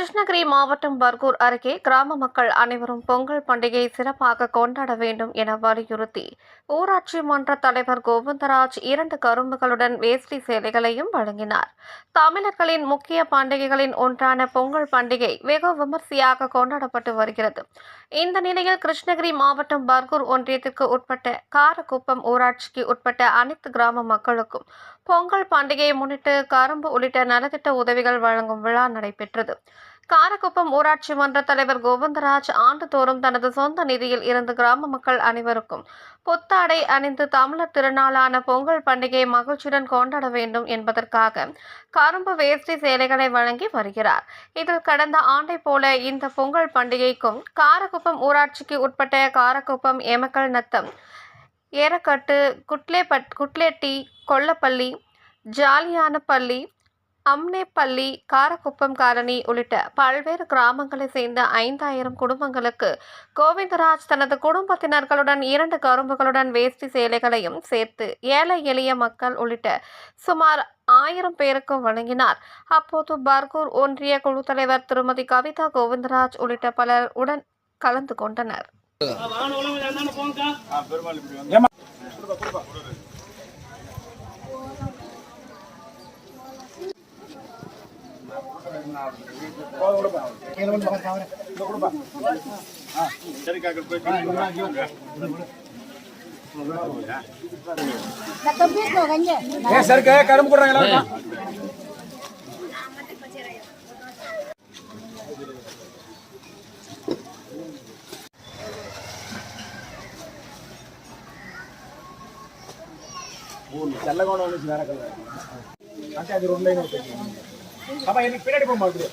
கிருஷ்ணகிரி மாவட்டம் பர்கூர் அருகே கிராம மக்கள் அனைவரும் பொங்கல் பண்டிகையை சிறப்பாக கொண்டாட வேண்டும் என வலியுறுத்தி ஊராட்சி மன்ற தலைவர் கோவிந்தராஜ் இரண்டு கரும்புகளுடன் வேஷ்டி சேலைகளையும் வழங்கினார். தமிழர்களின் முக்கிய பண்டிகைகளின் ஒன்றான பொங்கல் பண்டிகை வெகு விமர்சையாக கொண்டாடப்பட்டு வருகிறது. இந்த நிலையில் கிருஷ்ணகிரி மாவட்டம் பர்கூர் ஒன்றியத்திற்கு உட்பட்ட காரக்குப்பம் ஊராட்சிக்கு உட்பட்ட அனைத்து கிராம மக்களுக்கும் பொங்கல் பண்டிகையை முன்னிட்டு கரும்பு உள்ளிட்ட நலத்திட்ட உதவிகள் வழங்கும் விழா நடைபெற்றது. காரக்குப்பம் ஊராட்சி மன்ற தலைவர் கோவிந்தராஜ் ஆண்டுதோறும் தனது சொந்த நிதியில் இருந்து கிராம மக்கள் அனைவருக்கும் புத்தாடை அணிந்து தமிழர் திருநாளான பொங்கல் பண்டிகையை மகிழ்ச்சியுடன் கொண்டாட வேண்டும் என்பதற்காக கரும்பு வேஷ்டி சேலைகளை வழங்கி வருகிறார். இதில் கடந்த ஆண்டை போல இந்த பொங்கல் பண்டிகைக்கும் காரக்குப்பம் ஊராட்சிக்கு உட்பட்ட காரக்குப்பம் எமக்கல் நத்தம் ஏரக்கட்டு குட்லேபட் குட்லேட்டி கொல்லப்பள்ளி ஜாலியான பள்ளி அம்னேப்பள்ளி காரக்குப்பம் காலனி உள்ளிட்ட பல்வேறு கிராமங்களைச் சேர்ந்த ஐந்தாயிரம் குடும்பங்களுக்கு கோவிந்தராஜ் தனது குடும்பத்தினர்களுடன் இரண்டு கரும்புகளுடன் வேஷ்டி சேலைகளையும் சேர்த்து ஏழை எளிய மக்கள் உள்ளிட்ட சுமார் ஆயிரம் பேருக்கு வழங்கினார். அப்போது பர்கூர் ஒன்றிய குழு தலைவர் திருமதி கவிதா கோவிந்தராஜ் உள்ளிட்ட பலர் உடன் கலந்து கொண்டனர். சருக்கு கரும்பு கொடுறாங்க எல்லாரும் తెల్లగా ఉండేసి వేరే కలర్ అంటే అది రెండు ஆமா எனக்கு பின்னாடி போக மாட்டேங்குது.